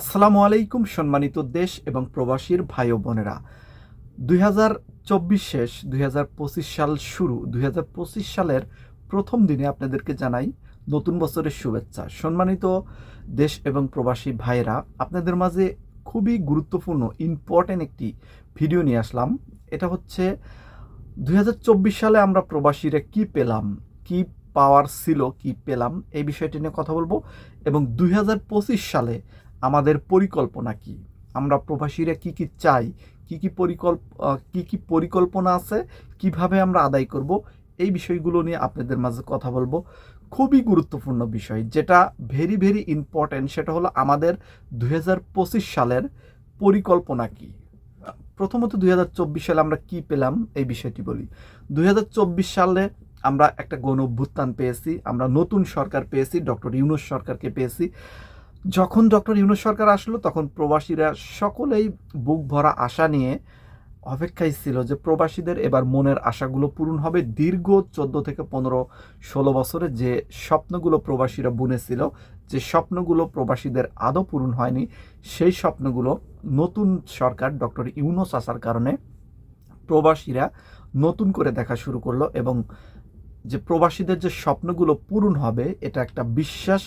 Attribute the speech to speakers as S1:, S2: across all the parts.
S1: আসসালামু আলাইকুম, সম্মানিত দেশ এবং প্রবাসীর ভাই ও বোনেরা। দুই হাজার চব্বিশ শেষ, দুই হাজার পঁচিশ সাল শুরু। দুই হাজার পঁচিশ সালের প্রথম দিনে আপনাদেরকে জানাই নতুন বছরের শুভেচ্ছা। সম্মানিত দেশ এবং প্রবাসী ভাইয়েরা, আপনাদের মাঝে খুবই গুরুত্বপূর্ণ ইম্পর্ট্যান্ট একটি ভিডিও নিয়ে আসলাম। এটা হচ্ছে, দুই হাজার চব্বিশ সালে আমরা প্রবাসীরা কি পেলাম, কি পাওয়ার ছিল, কি পেলাম, এই বিষয়টি নিয়ে কথা বলব। এবং দুই হাজার পঁচিশ সালে আমাদের পরিকল্পনা কি? আমরা প্রবাসীরা কি কি চাই? কি কি পরিকল্প কি কি পরিকল্পনা আছে? কীভাবে আমরা আদায় করব? এই বিষয়গুলো নিয়ে আপনাদের মাঝে কথা বলব। খুবই গুরুত্বপূর্ণ বিষয়, যেটা ভেরি ভেরি ইম্পর্ট্যান্ট সেটা হলো আমাদের দু হাজার পঁচিশ সালের পরিকল্পনা কি? প্রথমত দুই হাজার চব্বিশ সালে আমরা কি পেলাম? এই বিষয়টি বলি। দু হাজার চব্বিশ সালে আমরা একটা গণ অভ্যুত্থান পেয়েছি, আমরা নতুন সরকার পেয়েছি, ডক্টর ইউনুস সরকারকে পেয়েছি। যখন ডক্টর ইউনুস সরকার আসলো, তখন প্রবাসীরা সকলেই বুক ভরা আশা নিয়ে অপেক্ষায় ছিল যে প্রবাসীদের এবার মনের আশাগুলো পূরণ হবে। দীর্ঘ চোদ্দ থেকে পনেরো ষোলো বছরে যে স্বপ্নগুলো প্রবাসীরা বুনেছিল, যে স্বপ্নগুলো প্রবাসীদের আদৌ পূরণ হয়নি, সেই স্বপ্নগুলো নতুন সরকার ডক্টর ইউনুস আসার কারণে প্রবাসীরা নতুন করে দেখা শুরু করল এবং যে প্রবাসীদের যে স্বপ্নগুলো পূরণ হবে, এটা একটা বিশ্বাস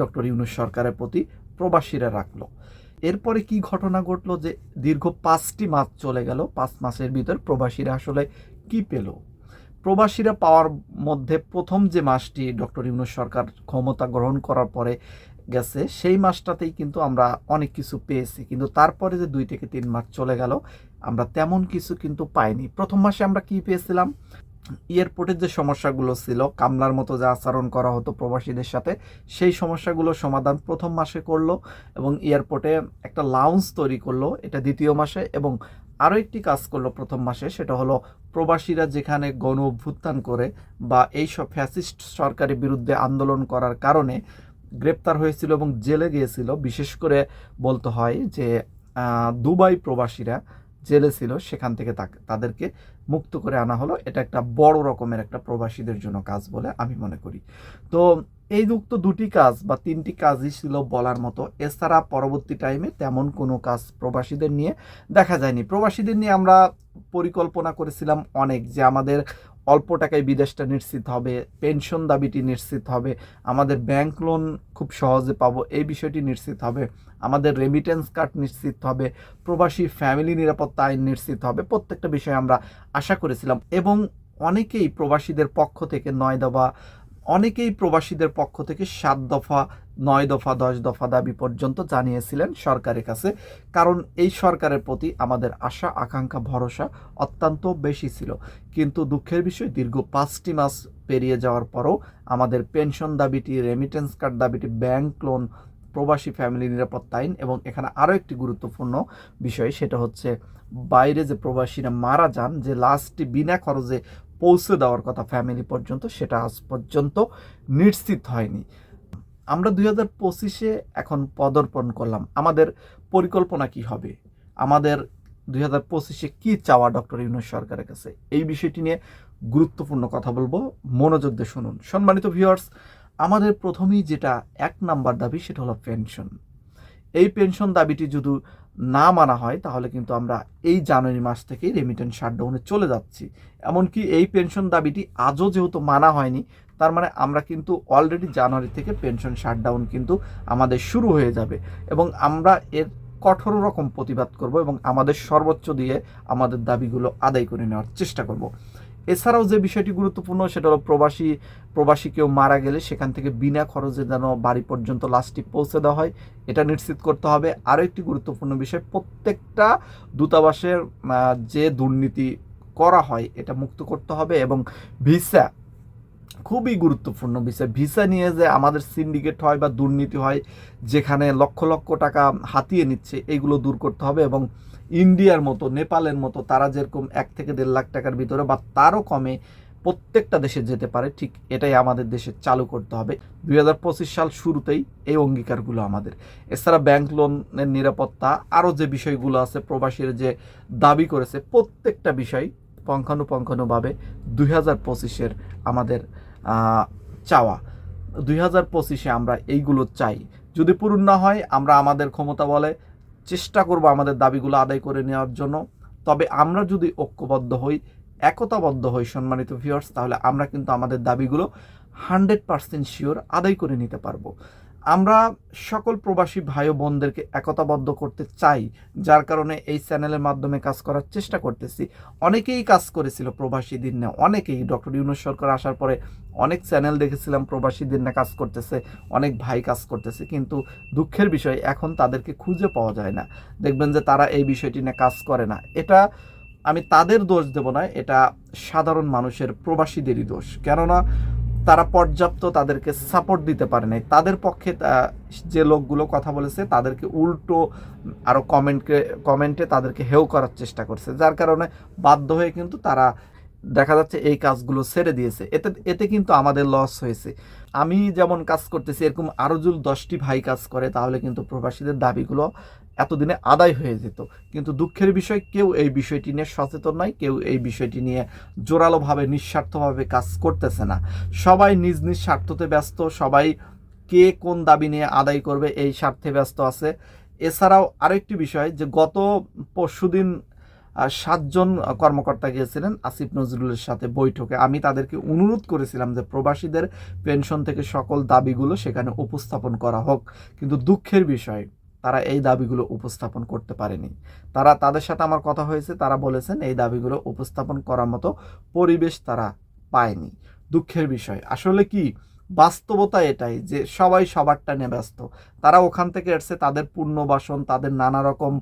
S1: ডক্টর ইউনুস সরকারের প্রতি প্রবাসীরা রাখল। এরপরে কি ঘটনা ঘটলো যে দীর্ঘ পাঁচটি মাস চলে গেল, পাঁচ মাসের ভিতর প্রবাসীরা আসলে কি পেল? প্রবাসীরা পাওয়ার মধ্যে প্রথম যে মাসটি ডক্টর ইউনুস সরকার ক্ষমতা গ্রহণ করার পরে গেছে, সেই মাসটাতেই কিন্তু আমরা অনেক কিছু পেয়েছি। কিন্তু তারপরে যে দুই থেকে তিন মাস চলে গেল, আমরা তেমন কিছু কিন্তু পাইনি। প্রথম মাসে আমরা কি পেয়েছিলাম? এয়ারপোর্টের যে সমস্যাগুলো ছিল, কামলার মতো যে আচরণ করা হতো প্রবাসীদের সাথে, সেই সমস্যাগুলো সমাধান প্রথম মাসে করল এবং এয়ারপোর্টে একটা লাউঞ্জ তৈরি করল, এটা দ্বিতীয় মাসে এবং আরও একটি কাজ করল প্রথম মাসে, সেটা হলো প্রবাসীরা যেখানে গণ অভ্যুত্থান করে বা এই সব ফ্যাসিস্ট সরকারের বিরুদ্ধে আন্দোলন করার কারণে গ্রেপ্তার হয়েছিল এবং জেলে গিয়েছিল, বিশেষ করে বলতে হয় যে দুবাই প্রবাসীরা জেলে ছিল, সেখান থেকে তাদেরকে মুক্ত করে আনা হলো। এটা একটা বড় রকমের একটা প্রবাসীদের জন্য কাজ বলে আমি মনে করি। তো এই উক্ত দুটি কাজ বা তিনটি কাজই ছিল বলার মতো। এছাড়া পরবর্তী টাইমে তেমন কোনো কাজ প্রবাসীদের নিয়ে দেখা যায়নি। প্রবাসীদের নিয়ে আমরা পরিকল্পনা করেছিলাম অনেক যে আমাদের অল্প টাকায় বিদেশটা নিশ্চিত হবে পেনশন দাবিটি নিশ্চিত হবে, আমাদের ব্যাংক লোন খুব সহজে পাবো, এই বিষয়টি নিশ্চিত হবে, আমাদের রেমিটেন্স কার্ড নিশ্চিত হবে, প্রবাসী ফ্যামিলি নিরাপত্তা আইন নিশ্চিত হবে, প্রত্যেকটা বিষয়ে আমরা আশা করেছিলাম। এবং অনেকেই প্রবাসীদের পক্ষ থেকে নয় দফা, অনেকেই প্রবাসীদের পক্ষ থেকে সাত দফা নয় দফা, দশ দফা দাবি পর্যন্ত জানিয়েছিলেন সরকারের কাছে। কারণ এই সরকারের প্রতি আমাদের আশা, আকাঙ্ক্ষা, ভরসা অত্যন্ত বেশি ছিল। কিন্তু দুঃখের বিষয়, দীর্ঘ পাঁচটি মাস পেরিয়ে যাওয়ার পরও আমাদের পেনশন দাবিটি রেমিটেন্স কার্ড দাবিটি ব্যাংক লোন প্রবাসী ফ্যামিলি নিরাপত্তা আইন এবং এখানে আরও একটি গুরুত্বপূর্ণ বিষয় সেটা হচ্ছে বাইরে যে প্রবাসীরা মারা যান, যে লাস্টটি বিনা খরচে পৌঁছে দেওয়ার কথা ফ্যামিলি পর্যন্ত, সেটা আজ পর্যন্ত নিশ্চিত হয়নি। আমরা দুই হাজার পঁচিশে এখন পদর্পণ করলাম। আমাদের পরিকল্পনা কি হবে? আমাদের দুই হাজার পঁচিশে কী চাওয়া ডক্টর ইউনুস সরকারের কাছে? এই বিষয়টি নিয়ে গুরুত্বপূর্ণ কথা বলব। মনোযোগ দিয়ে শুনুন। সম্মানিত ভিউয়ার্স, আমাদের প্রথমেই যেটা এক নাম্বার দাবি, সেটা হলো পেনশন। এই পেনশন দাবিটি যদি না মানা হয়, তাহলে কিন্তু আমরা এই জানুয়ারি মাস থেকেই রেমিটেন্স শাটডাউনে চলে যাচ্ছি। এমনকি এই পেনশন দাবিটি আজও যেহেতু মানা হয়নি, তার মানে আমরা কিন্তু অলরেডি জানুয়ারি থেকে পেনশন শাটডাউন কিন্তু আমাদের শুরু হয়ে যাবে এবং আমরা এর কঠোর রকম প্রতিবাদ করব এবং আমাদের সর্বোচ্চ দিয়ে আমাদের দাবিগুলো আদায় করে নেওয়ার চেষ্টা করব। এছাড়াও যে বিষয়টি গুরুত্বপূর্ণ, সেটা হলো প্রবাসী প্রবাসী কেউ মারা গেলে সেখান থেকে বিনা খরচে যেন বাড়ি পর্যন্ত লাশটি পৌঁছে দেওয়া হয়, এটা নিশ্চিত করতে হবে। আরও একটি গুরুত্বপূর্ণ বিষয়, প্রত্যেকটা দূতাবাসের যে দুর্নীতি করা হয়, এটা মুক্ত করতে হবে এবং ভিসা খুবই গুরুত্বপূর্ণ বিষয়। ভিসা নিয়ে যে আমাদের সিন্ডিকেট হয় বা দুর্নীতি হয়, যেখানে লক্ষ লক্ষ টাকা হাতিয়ে নিচ্ছে, এগুলো দূর করতে হবে এবং ইন্ডিয়ার মতো, নেপালের মতো, তারা যেরকম এক থেকে দেড় লাখ টাকার ভিতরে বা তারও কমে প্রত্যেকটা দেশে যেতে পারে, ঠিক এটাই আমাদের দেশে চালু করতে হবে। দু হাজার পঁচিশ সাল শুরুতেই এই অঙ্গীকারগুলো আমাদের। এছাড়া ব্যাংক লোনের নিরাপত্তা, আরও যে বিষয়গুলো আছে, প্রবাসীর যে দাবি করেছে, প্রত্যেকটা বিষয় পঙ্খানুপঙ্খানুভাবে দুই হাজার পঁচিশের আমাদের চাওয়া। দুই হাজার পঁচিশে আমরা এইগুলো চাই। যদি পূরণ না হয়, আমরা আমাদের ক্ষমতা বলে চেষ্টা করব আমাদের দাবিগুলো আদায় করে নেওয়ার জন্য। তবে আমরা যদি ঐক্যবদ্ধ হই, একতাবদ্ধ হই, সম্মানিত ভিউয়ার্স তাহলে আমরা কিন্তু আমাদের দাবিগুলো হান্ড্রেড পার্সেন্ট শিওর আদায় করে নিতে পারব। আমরা সকল প্রবাসী ভাই বোনদেরকে একতাবদ্ধ করতে চাই, যার কারণে এই চ্যানেলের মাধ্যমে কাজ করার চেষ্টা করতেছি। অনেকেই কাজ করেছিল প্রবাসীদের নিয়ে, অনেকেই। ডক্টর ইউনুস সরকার আসার পরে অনেক চ্যানেল দেখেছিলাম প্রবাসীদের নিয়ে কাজ করতেছে, অনেক ভাই কাজ করতেছে, কিন্তু দুঃখের বিষয়, এখন তাদেরকে খুঁজে পাওয়া যায় না। দেখবেন যে তারা এই বিষয়টি নিয়ে কাজ করে না। এটা আমি তাদের দোষ দেব না, এটা সাধারণ মানুষের প্রবাসীদেরই দোষ। কেননা তারা পর্যাপ্ত তাদেরকে সাপোর্ট দিতে পারে নাই। তাদের পক্ষে যে লোকগুলো কথা বলেছে, তাদেরকে উল্টো আরও কমেন্টকে কমেন্টে তাদেরকে হেও করার চেষ্টা করছে। যার কারণে বাধ্য হয়ে কিন্তু তারা দেখা যাচ্ছে এই কাজগুলো ছেড়ে দিয়েছে। এতে এতে কিন্তু আমাদের লস হয়েছে। আমি যেমন কাজ করতেছি, এরকম আরও যদি দশটি ভাই কাজ করে, তাহলে কিন্তু প্রবাসীদের দাবিগুলো এতদিনে আদায় হয়ে যেত। কিন্তু দুঃখের বিষয়, কেউ এই বিষয়টি নিয়ে সচেতন নয়, কেউ এই বিষয়টি নিয়ে জোরালোভাবে, নিঃস্বার্থভাবে কাজ করতেছে না। সবাই নিজ নিজ স্বার্থতে ব্যস্ত, সবাই কে কোন দাবি নিয়ে আদায় করবে, এই স্বার্থে ব্যস্ত আছে। এছাড়াও আরেকটি বিষয় যে গত পরশুদিন সাতজন কর্মকর্তা গিয়েছিলেন আসিফ নজরুলের সাথে বৈঠকে। আমি তাদেরকে অনুরোধ করেছিলাম যে প্রবাসীদের পেনশন থেকে সকল দাবিগুলো সেখানে উপস্থাপন করা হোক। কিন্তু দুঃখের বিষয়, তারা এই দাবিগুলো উপস্থাপন করতে পারেনি। তারা তাদের সাথে আমার কথা হয়েছে, তারা বলেছেন এই দাবিগুলো উপস্থাপন করার মতো পরিবেশ তারা পায়নি। দুঃখের বিষয়, আসলে কি বাস্তবতা এটাই যে সবাই সবারটা নিয়ে ব্যস্ত। তারা ওখান থেকে এসছে তাদের পুণ্যবাসন তাদের নানা রকম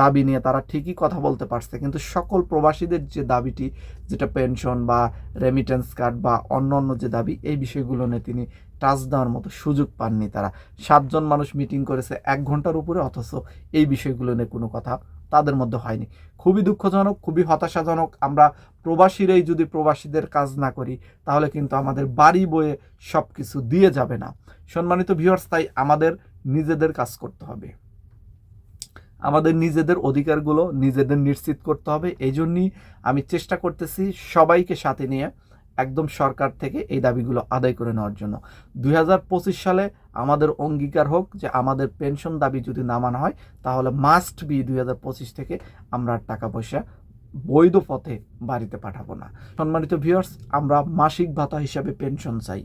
S1: দাবি নিয়ে তারা ঠিকই কথা বলতে পারছে। কিন্তু সকল প্রবাসীদের যে দাবিটি, যেটা পেনশন বা রেমিটেন্স কার্ড বা অন্য অন্য যে দাবি, এই বিষয়গুলো নিয়ে তিনি টাচ দেওয়ার মতো সুযোগ পাননি তারা। সাতজন মানুষ মিটিং করেছে এক ঘণ্টার উপরে, অথচ এই বিষয়গুলো নিয়ে কোনো কথা তাদের মধ্যে হয়নি। খুবই দুঃখজনক, খুবই হতাশাজনক। আমরা প্রবাসীরাই যদি প্রবাসীদের কাজ না করি, তাহলে কিন্তু আমাদের বাড়ি বয়ে সব কিছু দিয়ে যাবে না। সম্মানিত ভিউয়ার্স তাই আমাদের নিজেদের কাজ করতে হবে। আমাদের নিজেদের অধিকারগুলো নিজেদের নিশ্চিত করতে হবে। এই জন্যই আমি চেষ্টা করতেছি সবাইকে সাথে নিয়ে একদম সরকার থেকে এই দাবিগুলো আদায় করে নেওয়ার জন্য। দু হাজার পঁচিশ সালে আমাদের অঙ্গীকার হোক যে আমাদের পেনশন দাবি যদি না মানা হয়, তাহলে মাস্ট বি দু হাজার পঁচিশ থেকে আমরা টাকা পয়সা বৈধ পথে বাড়িতে পাঠাবো না। সম্মানিত ভিউয়ার্স আমরা মাসিক ভাতা হিসাবে পেনশন চাই।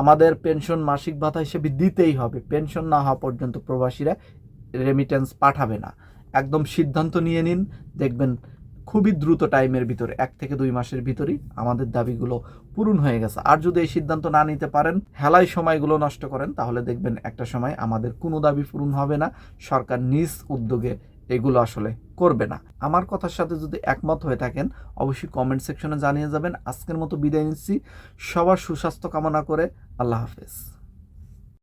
S1: আমাদের পেনশন মাসিক ভাতা হিসেবে দিতেই হবে। পেনশন না হওয়া পর্যন্ত প্রবাসীরা রেমিটেন্স পাঠাবে না। একদম সিদ্ধান্ত নিয়ে নিন, দেখবেন খুবই দ্রুত টাইমের ভিতরে, এক থেকে দুই মাসের ভিতরেই আমাদের দাবিগুলো পূরণ হয়ে গেছে। আর যদি এই সিদ্ধান্ত না নিতে পারেন হেলায় সময়গুলো নষ্ট করেন, তাহলে দেখবেন একটা সময় আমাদের কোনো দাবি পূরণ হবে না, সরকার নিজ উদ্যোগে এগুলো আসলে করবে না। আমার কথার সাথে যদি একমত হয়ে থাকেন, অবশ্যই কমেন্ট সেকশনে জানিয়ে যাবেন। আজকের মতো বিদায় নিচ্ছি। সবার সুস্বাস্থ্য কামনা করে আল্লাহ হাফেজ।